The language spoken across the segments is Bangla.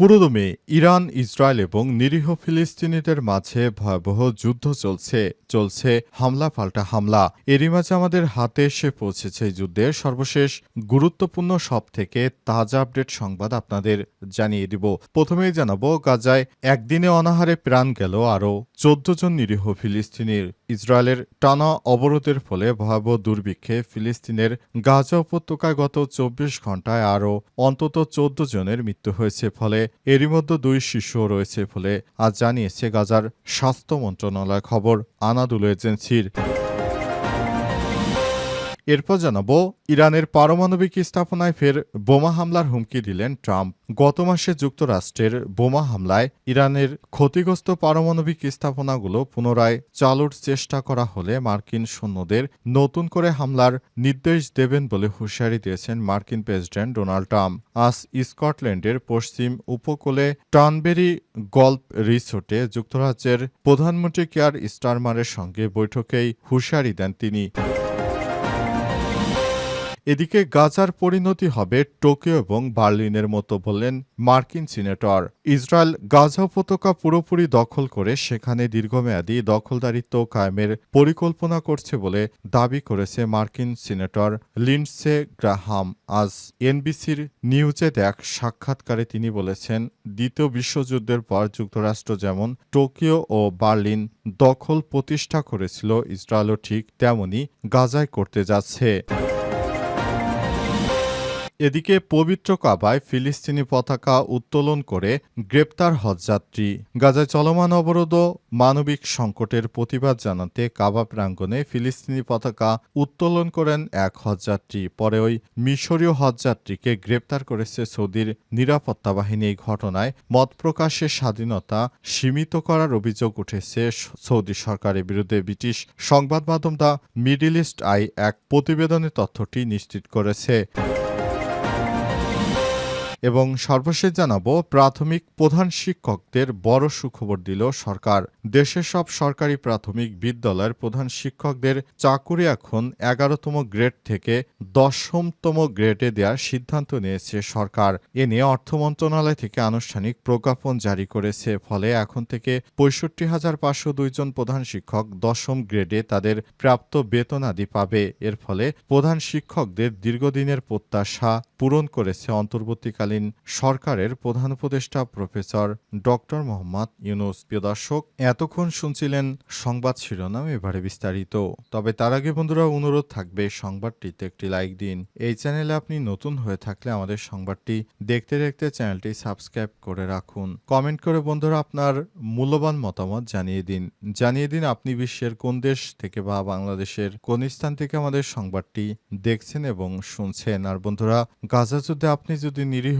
পুরোদমে ইরান, ইসরায়েল এবং নিরীহ ফিলিস্তিনিদের মাঝে ভয়াবহ যুদ্ধ চলছে চলছে হামলা পাল্টা হামলা। এরই মাঝে আমাদের হাতে এসে পৌঁছেছে যুদ্ধের সর্বশেষ গুরুত্বপূর্ণ সব থেকে তাজা আপডেট সংবাদ আপনাদের জানিয়ে দিব। প্রথমেই জানাব, গাজায় একদিনে অনাহারে প্রাণ গেল আরও চোদ্দ জন নিরীহ ফিলিস্তিনির। ইসরায়েলের টানা অবরোধের ফলে ভয়াবহ দুর্ভিক্ষে ফিলিস্তিনের গাজা উপত্যকায় গত চব্বিশ ঘন্টায় আরও অন্তত চোদ্দ জনের মৃত্যু হয়েছে। ফলে এরই মধ্যে দুই শিশুও রয়েছে বলে আজ জানিয়েছে গাজার স্বাস্থ্য মন্ত্রণালয় খবর আনাদুল এজেন্সির। এরপর জানাব, ইরানের পারমাণবিক স্থাপনায় ফের বোমা হামলার হুমকি দিলেন ট্রাম্প। গত মাসে যুক্তরাষ্ট্রের বোমা হামলায় ইরানের ক্ষতিগ্রস্ত পারমাণবিক স্থাপনাগুলো পুনরায় চালুর চেষ্টা করা হলে মার্কিন সৈন্যদের নতুন করে হামলার নির্দেশ দেবেন বলে হুঁশিয়ারি দিয়েছেন মার্কিন প্রেসিডেন্ট ডোনাল্ড ট্রাম্প। আজ স্কটল্যান্ডের পশ্চিম উপকূলে টানবেরি গল্ফ রিসোর্টে যুক্তরাজ্যের প্রধানমন্ত্রী কেয়ার স্টারমারের সঙ্গে বৈঠকেই হুঁশিয়ারি দেন তিনি। এদিকে গাজার পরিণতি হবে টোকিও এবং বার্লিনের মতো বললেন মার্কিন সিনেটর। ইসরায়েল গাজা উপত্যকা পুরোপুরি দখল করে সেখানে দীর্ঘমেয়াদী দখলদারিত্ব কায়েমের পরিকল্পনা করছে বলে দাবি করেছে মার্কিন সিনেটর লিন্ডসে গ্রাহাম। আজ এনবিসির নিউজে দেখ সাক্ষাৎকারে তিনি বলেছেন, দ্বিতীয় বিশ্বযুদ্ধের পর যুক্তরাষ্ট্র যেমন টোকিও ও বার্লিন দখল প্রতিষ্ঠা করেছিল, ইসরায়েলও ঠিক তেমনি গাজায় করতে যাচ্ছে। এদিকে পবিত্র কাবায় ফিলিস্তিনি পতাকা উত্তোলন করে গ্রেপ্তার হজযাত্রী। গাজায় চলমান অবরোধ মানবিক সংকটের প্রতিবাদ জানাতে কাবা প্রাঙ্গণে ফিলিস্তিনি পতাকা উত্তোলন করেন এক হজযাত্রী। পরে ওই মিশরীয় হজযাত্রীকে গ্রেপ্তার করেছে সৌদির নিরাপত্তা বাহিনী। এই ঘটনায় মত প্রকাশের স্বাধীনতা সীমিত করার অভিযোগ উঠেছে সৌদি সরকারের বিরুদ্ধে। ব্রিটিশ সংবাদ মাধ্যম দ্য মিডিল ইস্ট আই এক প্রতিবেদনে তথ্যটি নিশ্চিত করেছে। এবং সর্বশেষ জানাব, প্রাথমিক প্রধান শিক্ষকদের বড় সুখবর দিল সরকার। দেশের সব সরকারি প্রাথমিক বিদ্যালয়ের প্রধান শিক্ষকদের চাকুরি এখন এগারোতম গ্রেড থেকে দশমতম গ্রেডে দেওয়ার সিদ্ধান্ত নিয়েছে সরকার। এ নিয়ে অর্থ মন্ত্রণালয় থেকে আনুষ্ঠানিক প্রজ্ঞাপন জারি করেছে, ফলে এখন থেকে পঁয়ষট্টি হাজার পাঁচশো দুইজন প্রধান শিক্ষক দশম গ্রেডে তাদের প্রাপ্ত বেতনাদি পাবে। এর ফলে প্রধান শিক্ষকদের দীর্ঘদিনের প্রত্যাশা পূরণ করেছে অন্তর্বর্তীকালীন সরকারের প্রধান উপদেষ্টা প্রফেসর ডক্টর মোহাম্মদ ইউনুস প্রিয় দর্শক এতক্ষণ শুনছিলেন সংবাদ শিরোনাম এবারে বিস্তারিত। তবে তার আগে বন্ধুরা অনুরোধ থাকবে সংবাদটিতে একটি লাইক দিন। এই চ্যানেলে আপনি নতুন হয়ে থাকলে আমাদের সংবাদটি দেখতে দেখতে চ্যানেলটি সাবস্ক্রাইব করে রাখুন। কমেন্ট করে বন্ধুরা আপনার মূল্যবান মতামত জানিয়ে দিন। জানিয়ে দিন আপনি বিশ্বের কোন দেশ থেকে বা বাংলাদেশের কোন স্থান থেকে আমাদের সংবাদটি দেখছেন এবং শুনছেন। আর বন্ধুরা, গাজা যুদ্ধে আপনি যদি নিরীহ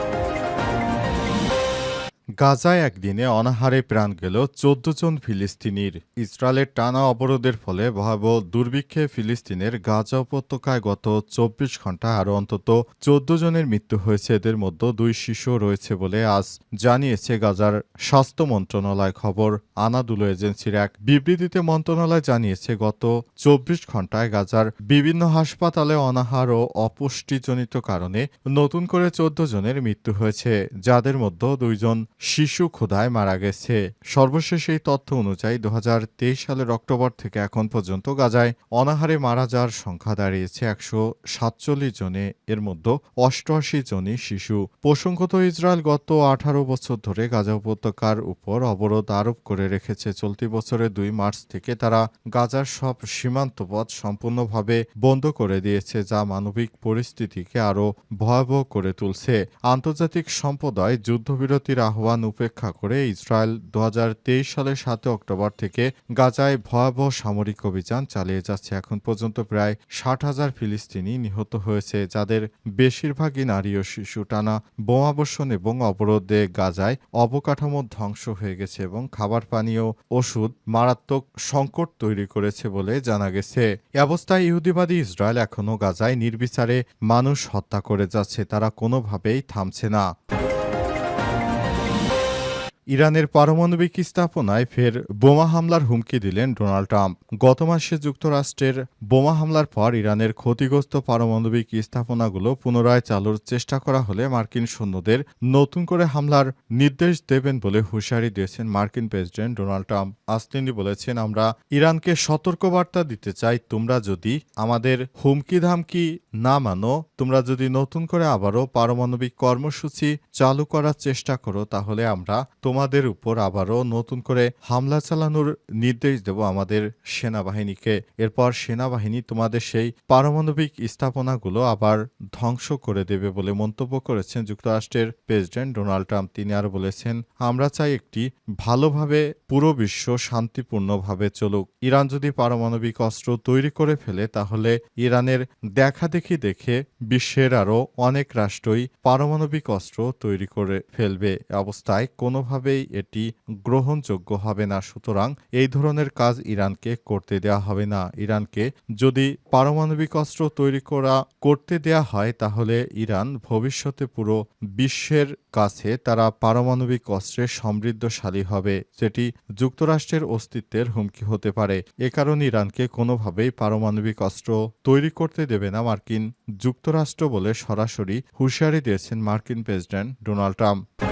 গাজায় একদিনে অনাহারে প্রাণ গেল চোদ্দ জন ফিলিস্তিনির। ইসরায়েলের টানা অবরোধের ফলে ভয়াবহ দুর্ভিক্ষে ফিলিস্তিনের গাজা উপত্যকায় গত চব্বিশ ঘণ্টা আরও অন্তত চোদ্দ জনের মৃত্যু হয়েছে। এদের মধ্যে দুই শিশু রয়েছে বলে আজ জানিয়েছে গাজার স্বাস্থ্য মন্ত্রণালয় খবর। আনাদুলো এজেন্সির এক বিবৃতিতে মন্ত্রণালয় জানিয়েছে, গত চব্বিশ ঘন্টায় গাজার বিভিন্ন হাসপাতালে অনাহার ও অপুষ্টিজনিত কারণে নতুন করে চোদ্দ জনের মৃত্যু হয়েছে, যাদের মধ্যে দুইজন শিশু ক্ষুধায় মারা গেছে। সর্বশেষ এই তথ্য অনুযায়ী দু হাজার তেইশ সালের অক্টোবর থেকে এখন পর্যন্ত গাজায় অনাহারে মারা যাওয়ার সংখ্যা দাঁড়িয়েছে একশো সাতচল্লিশ জনে। এর মধ্যে অষ্টআশি জনই শিশু। প্রসঙ্গত ইসরায়েল গত আঠারো বছর ধরে গাজা উপত্যকার উপর অবরোধ আরোপ করে রেখেছে। চলতি বছরের দুই মার্চ থেকে তারা গাজার সব সীমান্ত পথ সম্পূর্ণভাবে বন্ধ করে দিয়েছে, যা মানবিক পরিস্থিতিকে আরও ভয়াবহ করে তুলছে। আন্তর্জাতিক সম্প্রদায় যুদ্ধবিরতির আহ্বান আহ্বান উপেক্ষা করে ইসরায়েল দু হাজার তেইশ সালের সাত অক্টোবর থেকে গাজায় ভয়াবহ সামরিক অভিযান চালিয়ে যাচ্ছে। এখন পর্যন্ত প্রায় ষাট হাজার ফিলিস্তিনি নিহত হয়েছে, যাদের বেশিরভাগই নারী ও শিশু। টানা বোমাবর্ষণ এবং অবরোধে গাজায় অবকাঠামো ধ্বংস হয়ে গেছে এবং খাবার পানীয় ওষুধ মারাত্মক সংকট তৈরি করেছে বলে জানা গেছে। এ অবস্থায় ইহুদিবাদী ইসরায়েল এখনও গাজায় নির্বিচারে মানুষ হত্যা করে যাচ্ছে, তারা কোনোভাবেই থামছে না। ইরানের পারমাণবিক স্থাপনায় ফের বোমা হামলার হুমকি দিলেন ডোনাল্ড ট্রাম্প। গত মাসে যুক্তরাষ্ট্রের বোমা হামলার পর ইরানের ক্ষতিগ্রস্ত পারমাণবিক স্থাপনাগুলো পুনরায় চালুর চেষ্টা করা হলে মার্কিন সৈন্যদের নতুন করে হামলার নির্দেশ দেবেন বলে হুঁশিয়ারি দিয়েছেন মার্কিন প্রেসিডেন্ট ডোনাল্ড ট্রাম্প। আজ তিনি বলেছেন, আমরা ইরানকে সতর্কবার্তা দিতে চাই, তোমরা যদি আমাদের হুমকি ধামকি না মানো, তোমরা যদি নতুন করে আবারও পারমাণবিক কর্মসূচি চালু করার চেষ্টা করো, তাহলে আমরা তোমাদের উপর আবারও নতুন করে হামলা চালানোর নির্দেশ দেব আমাদের সেনাবাহিনীকে। এরপর সেনাবাহিনী তোমাদের সেই পারমাণবিক স্থাপনাগুলো আবার ধ্বংস করে দেবে বলে মন্তব্য করেছেন যুক্তরাষ্ট্রের প্রেসিডেন্ট ডোনাল্ড ট্রাম্প। তিনি আরও বলেছেন, আমরা চাই একটি ভালোভাবে পুরো বিশ্ব শান্তিপূর্ণভাবে চলুক। ইরান যদি পারমাণবিক অস্ত্র তৈরি করে ফেলে, তাহলে ইরানের দেখাদেখি দেখে বিশ্বের আরও অনেক রাষ্ট্রই পারমাণবিক অস্ত্র তৈরি করে ফেলবে। অবস্থায় অবস্থায় কোনোভাবেই এটি গ্রহণযোগ্য হবে না। সুতরাং এই ধরনের কাজ ইরানকে করতে দেওয়া হবে না। ইরানকে যদি পারমাণবিক অস্ত্র তৈরি করা করতে দেয়া হয়, তাহলে ইরান ভবিষ্যতে পুরো বিশ্বের কাছে তারা পারমাণবিক অস্ত্রে সমৃদ্ধশালী হবে, যেটি যুক্তরাষ্ট্রের অস্তিত্বের হুমকি হতে পারে। এ কারণে ইরানকে কোনোভাবেই পারমাণবিক অস্ত্র তৈরি করতে দেবে না মার্কিন যুক্তরাষ্ট্র বলে সরাসরি হুঁশিয়ারি দিয়েছেন মার্কিন প্রেসিডেন্ট ডোনাল্ড ট্রাম্প।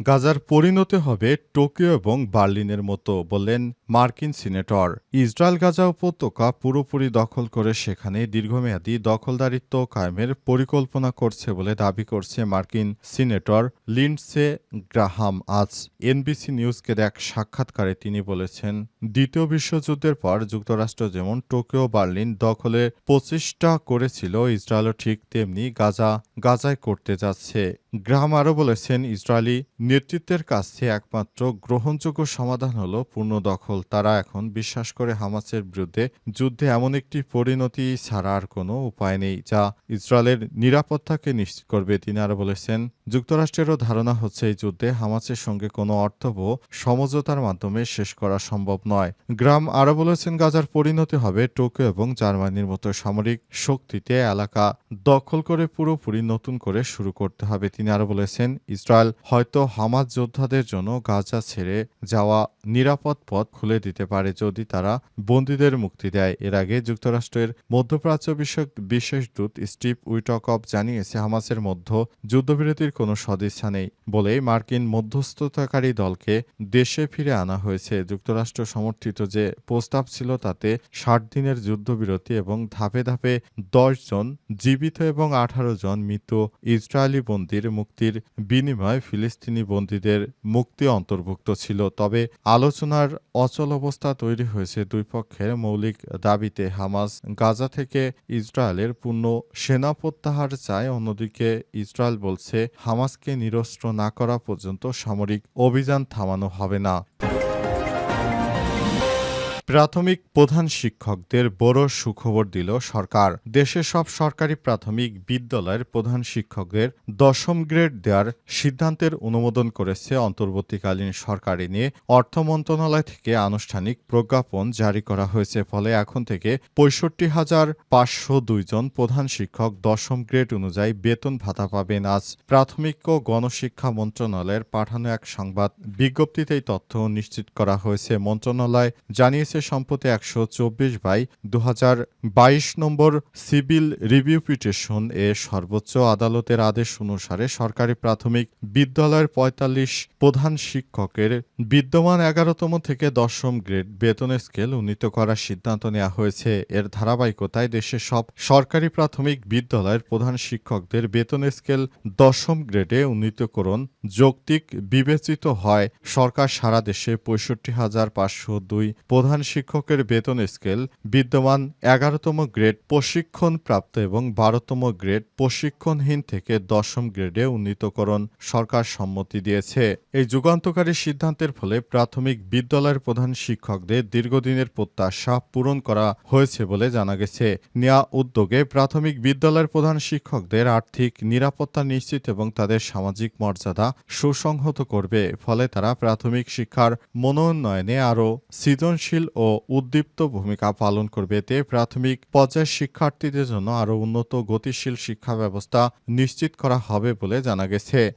গাজার পরিণতি হবে টোকিও এবং বার্লিনের মতো, বললেন মার্কিন সিনেটর। ইসরায়েল গাজা উপত্যকা পুরোপুরি দখল করে সেখানে দীর্ঘমেয়াদী দখলদারিত্ব কায়েমের পরিকল্পনা করছে বলে দাবি করছে মার্কিন সিনেটর লিন্ডসে গ্রাহাম। আজ এনবিসি নিউজকে এক সাক্ষাৎকারে তিনি বলেছেন, দ্বিতীয় বিশ্বযুদ্ধের পর যুক্তরাষ্ট্র যেমন টোকিও বার্লিন দখলে প্রচেষ্টা করেছিল, ইসরায়েলও ঠিক তেমনি গাজা, গাজায় করতে যাচ্ছে। গ্রাহাম আরও বলেছেন, ইসরায়েলি নেতৃত্বের কাছে একমাত্র গ্রহণযোগ্য সমাধান হল পূর্ণ দখল তারা এখন বিশ্বাস করে হামাসের বিরুদ্ধে যুদ্ধে এমন একটি পরিণতি ছাড়া আর কোনো উপায় নেই, যা ইসরায়েলের নিরাপত্তাকে নিশ্চিত করবে, তিনি আরও বলেছেন। যুক্তরাষ্ট্রেরও ধারণা হচ্ছে এই যুদ্ধে হামাসের সঙ্গে কোনো অর্থব সমঝোতার মাধ্যমে শেষ করা সম্ভব নয়। গ্রাম আরও বলেছেন, গাজার পরিণতি হবে টোকিও এবং জার্মানির মতো সামরিক শক্তিতে এলাকা দখল করে পুরোপুরি নতুন করে শুরু করতে হবে। তিনি আরও বলেছেন, ইসরায়েল হয়তো হামাজ যোদ্ধাদের জন্য গাজা ছেড়ে যাওয়া নিরাপদ পথ খুলে দিতে পারে যদি তারা বন্দীদের মুক্তি দেয়। এর আগে যুক্তরাষ্ট্রের মধ্যপ্রাচ্য বিষয়ক বিশেষ দূত স্টিভ উইটকপ জানিয়েছে, হামাসের মধ্য যুদ্ধবিরতির কোনো সদিচ্ছা নেই বলে মার্কিন মধ্যস্থতাকারী দলকে দেশে ফিরে আনা হয়েছে। যুক্তরাষ্ট্র সমর্থিত যে প্রস্তাব ছিল তাতে ষাট দিনের যুদ্ধবিরতি এবং ধাপে ধাপে জন জীবিত এবং আঠারো জন মৃত ইসরায়েলি বন্দির মুক্তির বিনিময়ে ফিলিস্তিনি বন্দীদের মুক্তি অন্তর্ভুক্ত ছিল, তবে আলোচনার অচল অবস্থা তৈরি হয়েছে দুই পক্ষের মৌলিক দাবিতে। হামাস গাজা থেকে ইসরায়েলের পূর্ণ সেনা প্রত্যাহার চায়, অন্যদিকে ইসরায়েল বলছে, হামাসকে নিরস্ত্র না করা পর্যন্ত সামরিক অভিযান থামানো হবে না। প্রাথমিক প্রধান শিক্ষকদের বড় সুখবর দিল সরকার। দেশের সব সরকারি প্রাথমিক বিদ্যালয়ের প্রধান শিক্ষকদের দশম গ্রেড দেওয়ার সিদ্ধান্তের অনুমোদন করেছে অন্তর্বর্তীকালীন সরকারি। নিয়ে অর্থ মন্ত্রণালয় থেকে আনুষ্ঠানিক প্রজ্ঞাপন জারি করা হয়েছে, ফলে এখন থেকে পঁয়ষট্টি হাজার পাঁচশো দুইজন প্রধান শিক্ষক দশম গ্রেড অনুযায়ী বেতন ভাতা পাবেন। আজ প্রাথমিক ও গণশিক্ষা মন্ত্রণালয়ের পাঠানো এক সংবাদ বিজ্ঞপ্তিতে এই তথ্য নিশ্চিত করা হয়েছে। মন্ত্রণালয় জানিয়েছে সম্প্রতি একশো চব্বিশ বাই দু নম্বর সিভিল রিভিউ পিটিশন এ সর্বোচ্চ আদালতের আদেশ অনুসারে সরকারি প্রাথমিক বিদ্যালয়ের পঁয়তাল্লিশ প্রধান শিক্ষকের বিদ্যমান এগারোতম থেকে দশম গ্রেড বেতন স্কেল উন্নীত করার সিদ্ধান্ত নেওয়া হয়েছে। এর ধারাবাহিকতায় দেশের সব সরকারি প্রাথমিক বিদ্যালয়ের প্রধান শিক্ষকদের বেতন স্কেল দশম গ্রেডে উন্নীতকরণ যৌক্তিক বিবেচিত হয়। সরকার সারা দেশে পঁয়ষট্টি হাজার পাঁচশো দুই প্রধান শিক্ষকের বেতন স্কেল, বিদ্যমান এগারোতম গ্রেড প্রশিক্ষণপ্রাপ্ত এবং বারোতম গ্রেড প্রশিক্ষণহীন থেকে দশম গ্রেডে উন্নীতকরণ সরকার সম্মতি দিয়েছে। এই যুগান্তকারী সিদ্ধান্তের ফলে প্রাথমিক বিদ্যালয়ের প্রধান শিক্ষকদের দীর্ঘদিনের প্রত্যাশা পূরণ করা হয়েছে বলে জানা গেছে। নেওয়া উদ্যোগে প্রাথমিক বিদ্যালয়ের প্রধান শিক্ষকদের আর্থিক নিরাপত্তা নিশ্চিত এবং তাদের সামাজিক মর্যাদা সুসংহত করবে। ফলে তারা প্রাথমিক শিক্ষার মনোন্নয়নে আরও সৃজনশীল ও উদ্দীপ্ত ভূমিকা পালন করবে। এতে প্রাথমিক পর্যায়ের শিক্ষার্থীদের জন্য আরও উন্নত গতিশীল শিক্ষা ব্যবস্থা নিশ্চিত করা হবে বলে জানা গেছে।